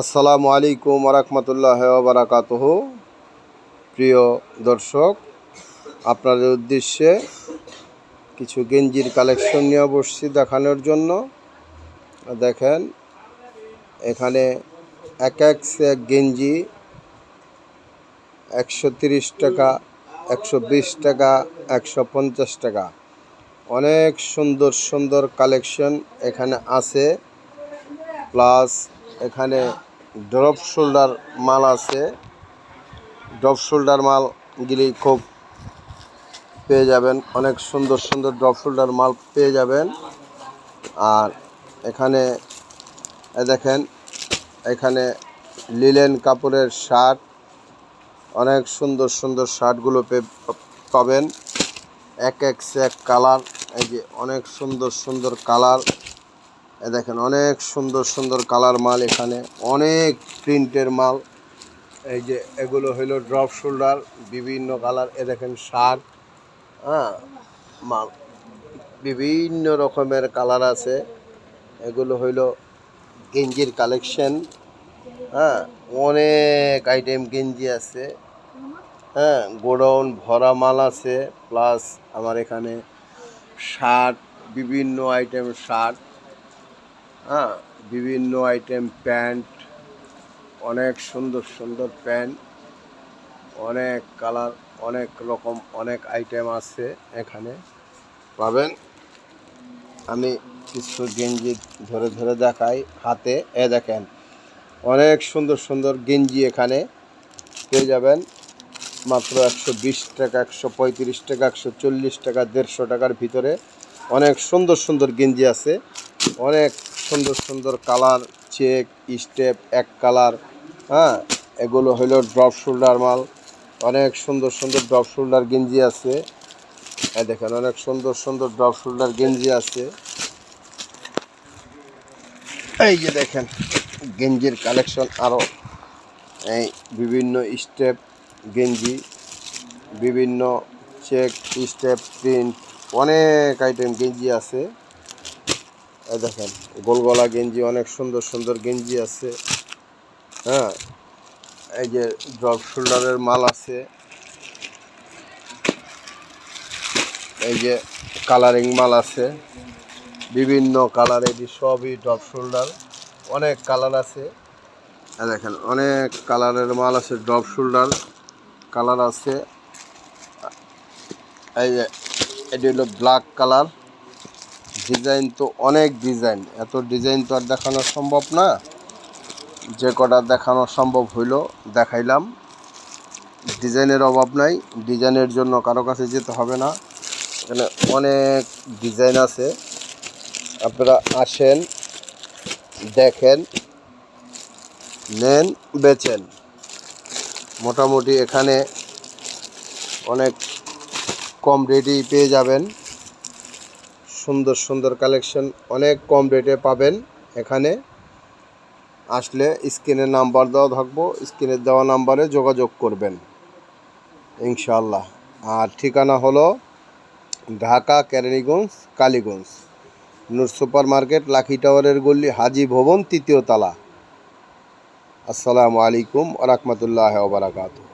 আসসালামু আলাইকুম রহমতুল্লাহ বারাকাতহ প্রিয় দর্শক, আপনাদের উদ্দেশ্যে কিছু গেঞ্জির কালেকশন নিয়ে বসছি দেখানোর জন্য। দেখেন, এখানে এক এক গেঞ্জি, একশো টাকা, একশো বিশ টাকা, একশো পঞ্চাশ টাকা। অনেক সুন্দর সুন্দর কালেকশন এখানে আছে। প্লাস এখানে ড্রপ শোল্ডার মাল আছে। ড্রপ শোল্ডার মালগুলি খুব পেয়ে যাবেন। অনেক সুন্দর সুন্দর ড্রপ শোল্ডার মাল পেয়ে যাবেন। আর এখানে দেখেন, এখানে লিলেন কাপড়ের শার্ট, অনেক সুন্দর সুন্দর শার্টগুলো পে- পাবেন। এক এক সে এক কালার, এই যে অনেক সুন্দর সুন্দর কালার। এ দেখেন, অনেক সুন্দর সুন্দর কালার মাল এখানে, অনেক প্রিন্টের মাল। এই যে এগুলো হইল ড্রপ শোল্ডার, বিভিন্ন কালার, এ দেখেন শার্ট হ্যাঁ মাল, বিভিন্ন রকমের কালার আছে। এগুলো হইল গেঞ্জির কালেকশন হ্যাঁ অনেক আইটেম গেঞ্জি আছে। হ্যাঁ গোডাউন ভরা মাল আছে, প্লাস আমার এখানে শার্ট, বিভিন্ন আইটেম শার্ট। হ্যাঁ বিভিন্ন আইটেম প্যান্ট অনেক সুন্দর সুন্দর প্যান্ট অনেক কালার অনেক রকম, অনেক আইটেম আছে এখানে। পাবেন? আমি কিছু গেঞ্জি ধরে ধরে দেখাই হাতে। এ দেখেন, অনেক সুন্দর সুন্দর গেঞ্জি এখানে। পেয়ে যাবেন। মাত্র একশো বিশ টাকা, একশো পঁয়ত্রিশ টাকা, একশো চল্লিশ টাকা, দেড়শো টাকার ভিতরে অনেক সুন্দর সুন্দর গেঞ্জি আছে। অনেক সুন্দর সুন্দর কালার চেক স্টেপ এক কালার হ্যাঁ? এগুলো হলো ড্রপ শোল্ডার মাল। অনেক সুন্দর সুন্দর ড্রপ শোল্ডার গেঞ্জি আছে। এই দেখেন, অনেক সুন্দর সুন্দর ড্রপ শোল্ডার গেঞ্জি আছে। এই যে দেখেন, গেঞ্জির কালেকশন আরও এই বিভিন্ন স্টেপ গেঞ্জি, বিভিন্ন চেক স্টেপ প্রিন্ট অনেক আইটেম গেঞ্জি আছে। দেখেন, গোলগলা গেঞ্জি, অনেক সুন্দর সুন্দর গেঞ্জি আছে। হ্যাঁ এই যে ড্রপ শোল্ডারের মাল আছে। এই যে কালারিং মাল আছে। বিভিন্ন কালার এটি সবই ড্রপ শোল্ডার অনেক কালার আছে। দেখেন, অনেক কালারের মাল আছে ড্রপ শোল্ডার কালার আছে। এই যে, এটি হলো ব্ল্যাক কালার ডিজাইন তো অনেক ডিজাইন। এত ডিজাইন তো আর দেখানো সম্ভব না। যে কটা দেখানো সম্ভব হইল, দেখাইলাম। ডিজাইনের অভাব নাই। ডিজাইনের জন্য কারও কাছে যেতে হবে না। এখানে অনেক ডিজাইন আছে। আপনারা আসেন, দেখেন, নেন, বেচেন। মোটামুটি এখানে অনেক কম রেটেই পেয়ে যাবেন। সুন্দর সুন্দর কালেকশন অনেক কম রেটে পাবেন এখানে। আসলে স্ক্রিনে নাম্বার দেওয়া থাকব, স্ক্রিনে দেওয়া নাম্বারে যোগাযোগ করবেন ইনশাল্লাহ আর ঠিকানা হলো Dhaka Keraniganj, Kaliganj. Noor super market lucky টাওয়ারের গল্লি হাজি ভবন, তৃতীয় তলা। আসসালামু আলাইকুম রহমতুল্লাহ বারাকাতু